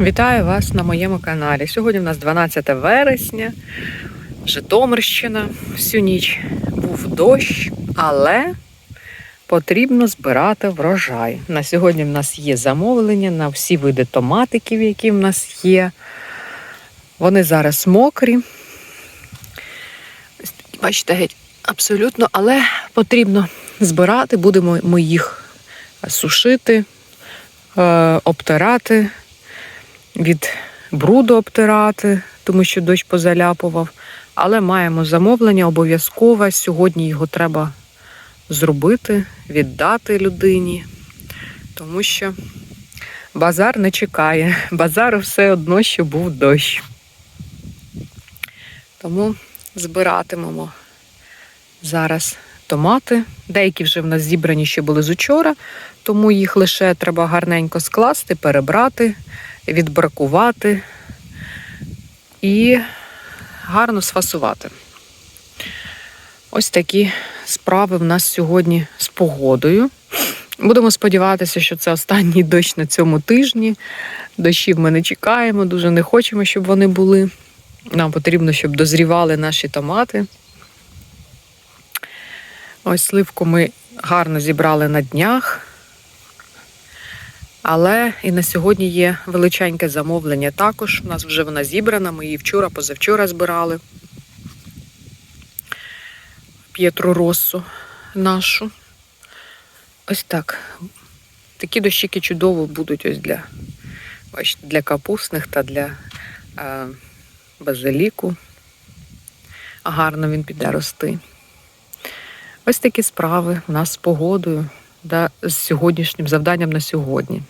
Вітаю вас на моєму каналі. Сьогодні в нас 12 вересня, Житомирщина. Всю ніч був дощ, але потрібно збирати врожай. На сьогодні в нас є замовлення на всі види томатиків, які в нас є. Вони зараз мокрі. Бачите, геть абсолютно, але потрібно збирати, будемо ми їх сушити, е, обтирати від бруду обтирати, тому що дощ позаляпував. Але маємо замовлення обов'язкове. Сьогодні його треба зробити, віддати людині, тому що базар не чекає. Базару все одно, що був дощ. Тому збиратимемо зараз томати. Деякі вже в нас зібрані ще були з учора, тому їх лише треба гарненько скласти, перебрати, відбракувати і гарно сфасувати. Ось такі справи в нас сьогодні з погодою. Будемо сподіватися, що це останній дощ на цьому тижні. Дощів ми не чекаємо, дуже не хочемо, щоб вони були. Нам потрібно, щоб дозрівали наші томати. Ось сливку ми гарно зібрали на днях. Але і на сьогодні є величеньке замовлення також. У нас вже вона зібрана, ми її вчора, позавчора збирали. П'єтру росу нашу. Ось так. Такі дощики чудово будуть ось для, бачите, для капустних та для е, базиліку. Гарно він піде рости. Ось такі справи у нас з погодою да, з сьогоднішнім завданням на сьогодні.